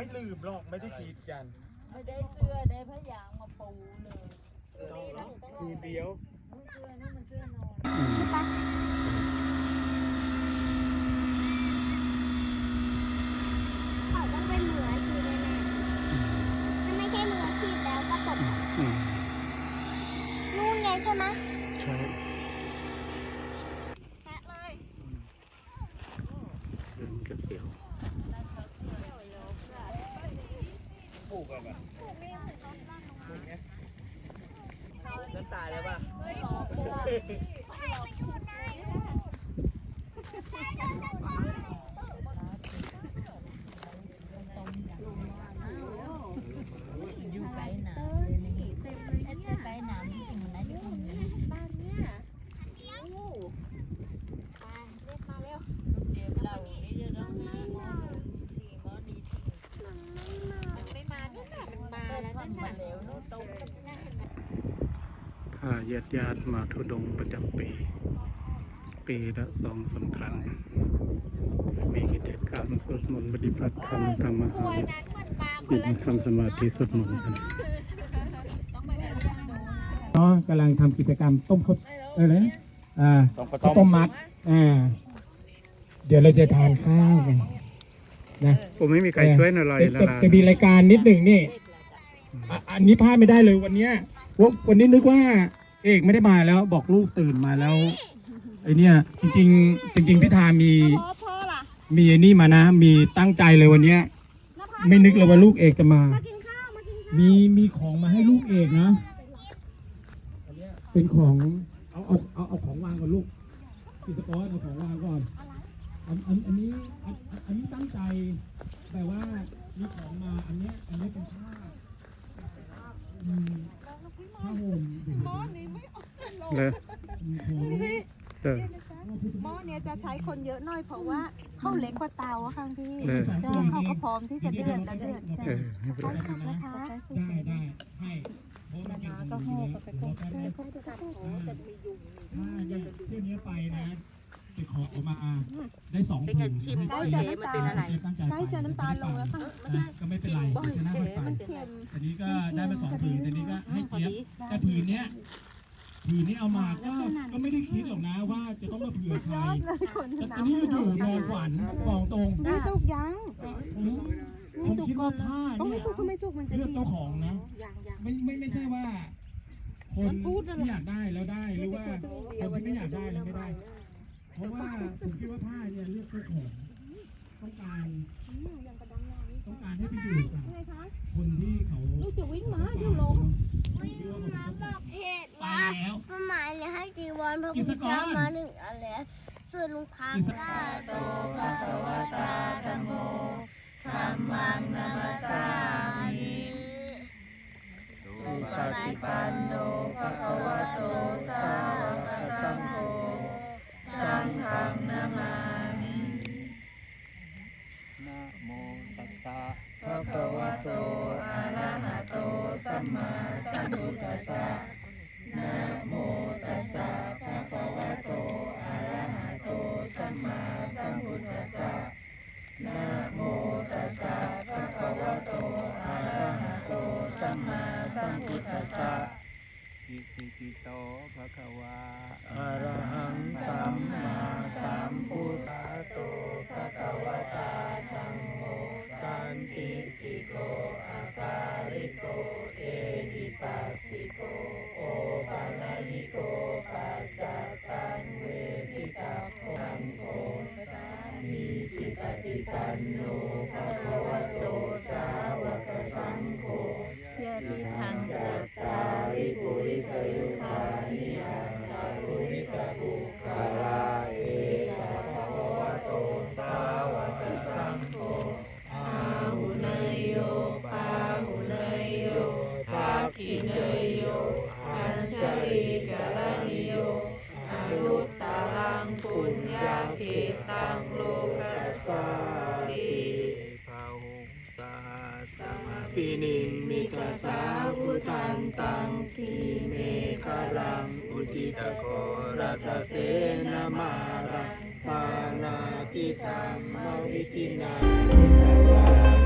ไม่ลืมหรอกไม่ได้คิดกัน ไม่ได้เสื้อได้พระยางมาปูเลยคืนเดียว เสื้อนี่มันเสื้อนอน ใช่ปะเขาต้องเป็นมืออาชีพแน่ๆถ้าไม่ใช่มืออาชีพแล้วก็ตบ อืม นู่นไงใช่ไหม ใช่ แคะเลย เดินกระเสียว ปลู กอะไรนั่นตายแล้วป่ะ อยู่ไกลหนามเลยนี่ไอ้ที่ไกลหนามจริงๆมันนะอยู่ตรงนี้ บ้านเนี่ยไปเรียกมาเร็ว เดี๋ยวเรานี่จะต้องมีมอสี่มอดีสี่ มันไม่มามันไม่มานู่นน่ะมันมาแล้วนั่น มา น่ะ เร็วนู่นตรงกันนะ พา ญาติญาติมาทุดงประจำปี ปีละสองสามครั้ง มีกิจกรรมสวดมนต์ปฏิบัติธรรมทำอาหารกินทำสมาธิสวดมนต์กันเนาะกำลังทำกิจกรรมต้มข้าวอะไรนะอ่าต้มข้าวต้มมัดอ่าเดี๋ยวเราจะทานข้าวกันนะผมไม่มีใครช่วยหน่อยเลยและแต่มีรายการนิดหนึ่งนี่ อันนี้พลาดไม่ได้เลยวันนี้วันนี้นึกว่า เอกไม่ได้มาแล้วบอกลูกตื่นมาแล้วไอเนี่ยจริงๆจริง ๆพิธามีพ่อพ่อล่ะมีไอ้นี่มานะ มีตั้งใจเลยวันเนี้ยนภาไม่นึกเลยว่าลูกเอกจะมา มากินข้าว มากินข้าว มีมีของมาให้ลูกเอกนะ เป็นของเอาเอาเอาเอาของวางก่อนลูกกิสกอตเอาของวางก่อนอันอันอันนี้อันอันอันนี้ตั้งใจแต่ว่ามีของมาอันเนี้ยอันเนี้ยเป็นผ้าอืม ผ้าห่มอยู่เลยมีของเออ หม้อเนี่ยจะใช้คนเยอะหน่อยเพราะว่าเขาเล็กกว่าเตาอะค่ะพี่เออเจ้าเขาก็พร้อมที่จะเดือดแล้วเดือดเออไม่เป็นไรใช่ค่ะนะคะได้ได้ให้เพราะมันเก็บของดีแล้วเดี๋ยวแป๊บนึงถ้าอย่างเที่ยวนี้ไปนะจะ ขอออกมาได้สองถุงชิมบ่อยเทมันเป็นอะไรตั้งใจใกล้จะน้ำตาลลงแล้วค่ะก็ไม่เป็นไรชนะมันไปมันเค็มอันนี้ก็ได้มาสองผืนอันนี้ก็ให้เจี๊ยบแต่ผืนเนี้ยผืนนี้เอามาก็ก็ไม่ได้คิดหรอกนะว่าจะต้องมาเผื่อใครเลยคนแต่น้อันนี้อยู่นอนขวัญบอกตรงำไม่สุกยังผมผมคิดว่าผ้าต้องเนี่ไม่ยสุกก็ไม่สุกมันจะเลือกดี เจ้าของนะยังยังไม่ไม่ไม่ใช่ว่า คนที่อยากได้แล้วได้หรือว่าคนที่ไม่อยากได้แล้วไม่ได้ เพราะว่าผมคิดว่าผ้าเนี่ยเลือกเจ้าของต้องการต้องการให้ไปอยู่กับไงคะคนที่เขาลูกจะวิ่งมาเดี๋ยวลงคิดว่าผมต้องบอกเหตุไปว่าแล้วมันหมายเลยให้จีวรพระกิพุทสธกรเจ้ามาหนึ่งอันแล้วส่วนลุงพักกิสกก็โตพระวตาธรรมโมธรรมังนามาสามิสุปฏิปันโนภะคะวะโตสาวกสังโฆสังฆังนามามิ นะโมตัสสะ ภะคะวะโตอะระหะโตสั มมาสัมพุทธัสสะนะโมตัสสะภะคะวะโตอะระหะโตสัมมาสัมพุทธัสสะนะโมตัสสะภะคะวะโตอะระหะโตสัมมาสัมพุทธัสสะอิติปิโตภะคะวาอะระหังสัสัมมมา ทิตังโลกัสสาติภาหุสาสสัมาปินิมิตาสาวุทันตังทีเมฆลังอุทิตโกรัตเสนมารังปานาติธรรมวิตินาสิตวา